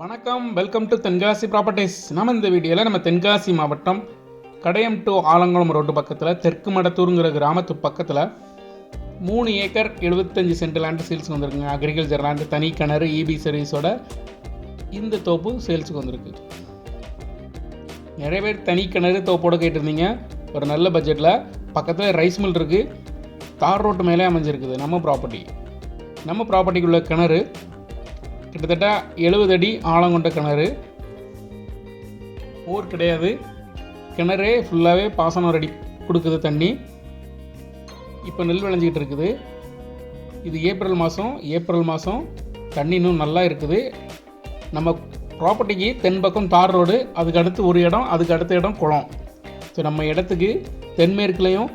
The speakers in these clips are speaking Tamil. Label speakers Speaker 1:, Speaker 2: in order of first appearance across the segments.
Speaker 1: வணக்கம். வெல்கம் டு தென்காசி ப்ராப்பர்ட்டிஸ் நம்ம இந்த வீடியோவில் நம்ம தென்காசி மாவட்டம் கடையம் டு ஆலங்குளம் ரோட்டு பக்கத்தில் தெற்கு மடத்தூருங்கிற கிராமத்து பக்கத்தில் மூணு ஏக்கர் எழுபத்தஞ்சு சென்ட் லேண்டு சேல்ஸுக்கு வந்திருக்குங்க. அக்ரிகல்ச்சர் லேண்டு தனி கிணறு இபி சர்வீஸோட இந்த தோப்பு சேல்ஸுக்கு வந்திருக்கு. நிறைய பேர் தனி கிணறு தோப்போடு கேட்டிருந்தீங்க. ஒரு நல்ல பட்ஜெட்டில் பக்கத்தில் ரைஸ் மில் இருக்குது தார் ரோட்டு மேலே அமைஞ்சிருக்குது நம்ம ப்ராப்பர்ட்டி நம்ம ப்ராப்பர்ட்டிக்குள்ள கிணறு கிட்டத்தட்ட எழுபது அடி ஆழம் கொண்ட கிணறு. போர் கிடையாது. கிணறே ஃபுல்லாகவே பாசனம் ரெடி கொடுக்குது தண்ணி. இப்போ நெல் விளைஞ்சிக்கிட்டு இருக்குது. இது ஏப்ரல் மாதம் ஏப்ரல் மாதம் தண்ணி இன்னும் நல்லா இருக்குது. நம்ம ப்ராப்பர்ட்டிக்கு தென் பக்கம் தார் ரோடு அதுக்கு அடுத்து ஒரு இடம் அதுக்கு அடுத்த இடம் குளம். ஸோ நம்ம இடத்துக்கு தென்மேற்குலேயும்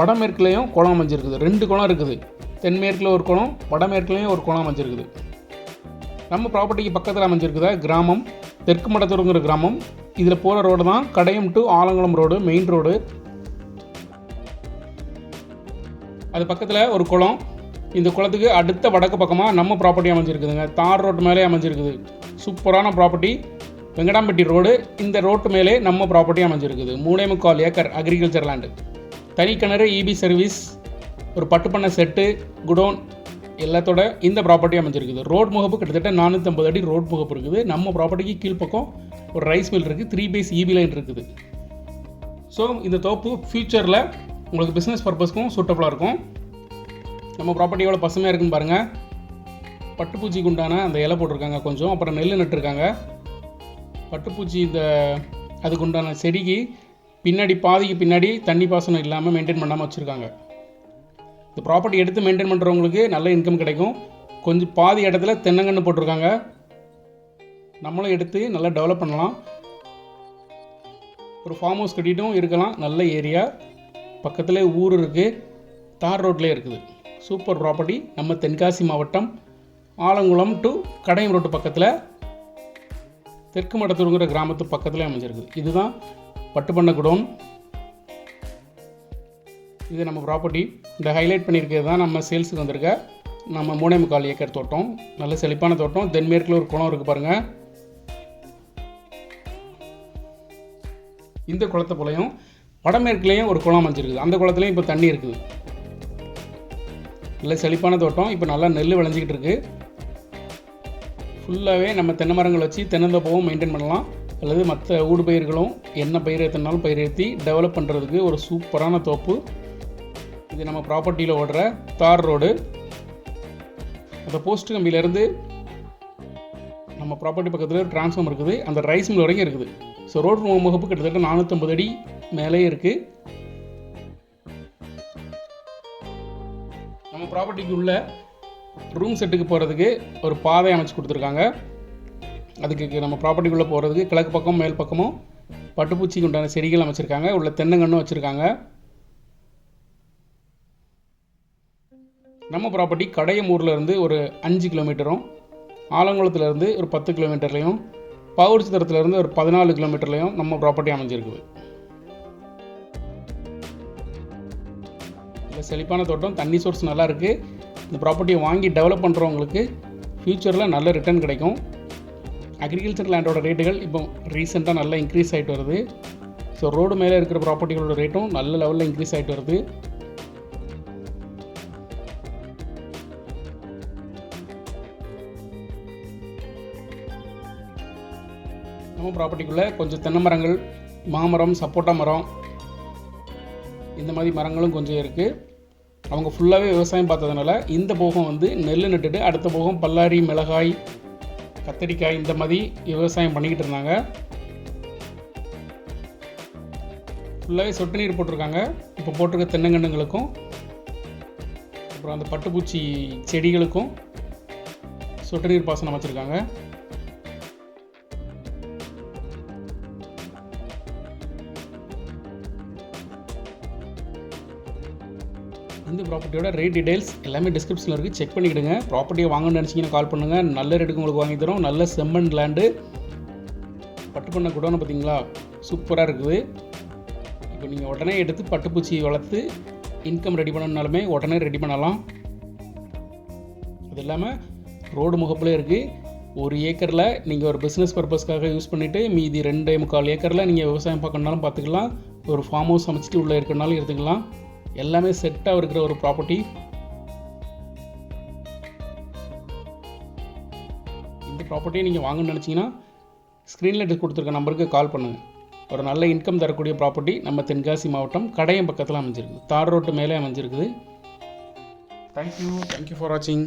Speaker 1: வடமேற்குலேயும் குளம் அமைஞ்சிருக்குது. ரெண்டு குளம் இருக்குது. தென்மேற்கில் ஒரு குளம் வடமேற்குலேயும் ஒரு குளம் அமைஞ்சிருக்குது. நம்ம ப்ராப்பர்ட்டிக்கு பக்கத்தில் அமைஞ்சிருக்குதா? கிராமம். தெற்கு மடத்தூருங்கிற கிராமம். இதில் போகிற ரோடு தான் Kadayam to Alangulam road main road அது பக்கத்தில் ஒரு குளம். இந்த குளத்துக்கு அடுத்த வடக்கு பக்கமாக நம்ம ப்ராப்பர்ட்டி அமைஞ்சிருக்குதுங்க. தார் ரோட்டு மேலே அமைஞ்சிருக்குது. சூப்பரான ப்ராப்பர்ட்டி வெங்கடாம்பட்டி ரோடு இந்த ரோட்டு மேலே நம்ம ப்ராப்பர்ட்டி அமைஞ்சிருக்குது. மூணே முக்கால் ஏக்கர் அக்ரிகல்ச்சர் லேண்டு தனி கிணறு இபி சர்வீஸ் ஒரு பட்டு செட்டு குடோன் எல்லாத்தோட இந்த ப்ராப்பர்ட்டி அமைஞ்சிருக்குது. ரோட் முகப்பு கிட்டத்தட்ட நானூற்றம்பது அடி ரோட் முகப்பு இருக்குது. நம்ம ப்ராப்பர்ட்டிக்கு கீழ்ப்பக்கம் ஒரு ரைஸ் மில் இருக்குது. த்ரீ பேஸ் இபி லைன் இருக்குது. ஸோ இந்த தோப்பு ஃப்யூச்சரில் உங்களுக்கு பிஸ்னஸ் பர்பஸ்க்கும் சூட்டபுளாக இருக்கும். நம்ம ப்ராப்பர்ட்டி எவ்வளோ பசுமையாக இருக்குன்னு பாருங்கள் பட்டுப்பூச்சிக்கு உண்டான அந்த இலை போட்டிருக்காங்க கொஞ்சம். அப்புறம் நெல் நட்டுருக்காங்க. பட்டுப்பூச்சி இந்த அதுக்கு உண்டான செடிக்கு பின்னாடி பாதிக்கு பின்னாடி தண்ணி பாசனம் இல்லாமல் மெயின்டைன் பண்ணாமல் வச்சுருக்காங்க. இந்த ப்ராப்பர்ட்டி எடுத்து மெயின்டைன் பண்ணுறவங்களுக்கு நல்ல இன்கம் கிடைக்கும். கொஞ்சம் பாதி இடத்துல தென்னங்கன்று போட்டிருக்காங்க. நம்மளும் எடுத்து நல்லா டெவலப் பண்ணலாம். ஒரு ஃபார்ம் ஹவுஸ் கட்டிட்டும் இருக்கலாம். நல்ல ஏரியா பக்கத்தில் ஊர் இருக்குது தார் ரோட்லேயே இருக்குது. சூப்பர் ப்ராப்பர்ட்டி நம்ம தென்காசி மாவட்டம். ஆலங்குளம் டு கடையம் ரோட்டு பக்கத்தில். தெற்கு மடத்தூருங்கிற கிராமத்து பக்கத்தில் அமைஞ்சிருக்கு இதுதான் பட்டுப்பண்ண குடோன் இது நம்ம ப்ராப்பர்ட்டி இந்த ஹைலைட் பண்ணியிருக்கிறது தான் நம்ம சேல்ஸுக்கு வந்திருக்க. நம்ம மூணே முக்கால் ஏக்கர் தோட்டம். நல்ல செழிப்பான தோட்டம். தென்மேற்கில் ஒரு குளம் இருக்குது பாருங்கள் இந்த குளத்தை போலையும் வடமேற்குலேயும் ஒரு குளம் அமைஞ்சிருக்குது. அந்த குளத்துலையும் இப்போ தண்ணி இருக்குது. நல்ல செழிப்பான தோட்டம். இப்போ நல்லா நெல் விளைஞ்சிக்கிட்டு இருக்குது ஃபுல்லாகவே நம்ம தென்னை மரங்கள் வச்சு தென்னந்தோப்பவும் மெயின்டைன் பண்ணலாம். அல்லது மற்ற ஊடு பயிர்களும் என்ன பயிர் ஏற்றினாலும் பயிர் ஏற்றி டெவலப் பண்ணுறதுக்கு ஒரு சூப்பரான தோப்பு. இது நம்ம ப்ராப்பர்ட்டியில் ஓடுற தார் ரோடு அந்த போஸ்ட் கம்பியிலேருந்து நம்ம ப்ராப்பர்ட்டி பக்கத்தில் டிரான்ஸ்ஃபார்ம் இருக்குது. அந்த ரைஸ் மில் வரைக்கும் இருக்குது. ஸோ ரோடு முகப்பு கிட்டத்தட்ட நானூற்றம்பது அடி மேலே இருக்குது நம்ம ப்ராப்பர்ட்டிக்கு உள்ள ரூம் செட்டுக்கு போகிறதுக்கு ஒரு பாதை அமைச்சு கொடுத்துருக்காங்க. அதுக்கு நம்ம ப்ராப்பர்ட்டிக்குள்ளே போகிறதுக்கு கிழக்கு பக்கம் மேல் பக்கமும் பட்டுப்பூச்சிக்கு உண்டான செடிகள் அமைச்சிருக்காங்க. உள்ள தென்னங்கன்றும் வச்சுருக்காங்க. நம்ம ப்ராப்பர்ட்டி கடையமூர்லேருந்து ஒரு அஞ்சு கிலோமீட்டரும் ஆலங்குளத்துலேருந்து ஒரு பத்து கிலோமீட்டர்லையும் பவுர் இருந்து ஒரு பதினாலு கிலோமீட்டர்லையும் நம்ம ப்ராப்பர்ட்டி அமைஞ்சிருக்குது. இல்லை செழிப்பான தோட்டம் தண்ணி சோர்ஸ் நல்லா இருக்குது இந்த ப்ராப்பர்ட்டியை வாங்கி டெவலப் பண்ணுறவங்களுக்கு ஃப்யூச்சரில் நல்ல ரிட்டர்ன் கிடைக்கும். அக்ரிகல்ச்சர் லேண்டோட ரேட்டுகள் இப்போ ரீசெண்டாக நல்லா இன்க்ரீஸ் ஆகிட்டு வருது. ஸோ ரோடு மேலே இருக்கிற ப்ராப்பர்ட்டிகளோட ரேட்டும் நல்ல லெவலில் இன்க்ரீஸ் ஆகிட்டு வருது. நம்ம ப்ராப்பர்ட்டிக்குள்ளே கொஞ்சம் தென்னை மரங்கள் மாமரம் சப்போட்டா மரம் இந்த மாதிரி மரங்களும் கொஞ்சம் இருக்குது அவங்க ஃபுல்லாகவே விவசாயம் பார்த்ததுனால இந்த போகம் வந்து நெல் நட்டுட்டு அடுத்த போகம் பல்லாரி மிளகாய் கத்தரிக்காய் இந்த மாதிரி விவசாயம் பண்ணிக்கிட்டு இருந்தாங்க. ஃபுல்லாகவே சொட்டு நீர் போட்டிருக்காங்க. இப்போ போட்டிருக்க தென்னங்கன்றுங்களுக்கும் அப்புறம் அந்த பட்டுப்பூச்சி செடிகளுக்கும் சொட்டு நீர் பாசனம் வச்சுருக்காங்க. இந்த ப்ராப்பர்ட்டியோட ரேட் டீடைல்ஸ் எல்லாமே டிஸ்கிரிப்ஷனில் இருக்குது செக் பண்ணிக்கிடுங்க. ப்ராப்பர்ட்டியை வாங்கணும்னு நினச்சிங்கன்னா கால் பண்ணுங்கள் நல்ல ரேட்டுக்கு உங்களுக்கு வாங்கி தரோம். நல்ல செம்மண் லேண்டு பட்டு பண்ண குடோன்னு பார்த்தீங்களா? சூப்பராக இருக்குது. இப்போ நீங்கள் உடனே எடுத்து பட்டுப்பூச்சி வளர்த்து இன்கம் ரெடி பண்ணணுனாலுமே உடனே ரெடி பண்ணலாம். அது இல்லாமல் ரோடு முகப்பிலே இருக்குது ஒரு ஏக்கரில் நீங்கள் ஒரு பிஸ்னஸ் பர்பஸ்க்காக யூஸ் பண்ணிவிட்டு மீதி ரெண்டே முக்கால் ஏக்கரில் நீங்கள் விவசாயம் பார்க்கணுனாலும் பார்த்துக்கலாம். ஒரு ஃபார்ம் ஹவுஸ் அமைச்சிட்டு உள்ளே இருக்கிறனாலும் எடுத்துக்கலாம் எல்லாமே செட்டாக இருக்கிற ஒரு ப்ராப்பர்ட்டி இந்த ப்ராப்பர்ட்டியை நீங்கள் வாங்கணும்னு நினச்சிங்கன்னா ஸ்க்ரீனில் கொடுத்துருக்க நம்பருக்கு கால் பண்ணுங்கள் ஒரு நல்ல இன்கம் தரக்கூடிய ப்ராப்பர்ட்டி நம்ம தென்காசி மாவட்டம் கடையம் பக்கத்தில் அமைஞ்சிருக்கு. தார் ரோட்டு மேலே அமைஞ்சிருக்குது. தேங்க்யூ தேங்க்யூ ஃபார் வாட்சிங்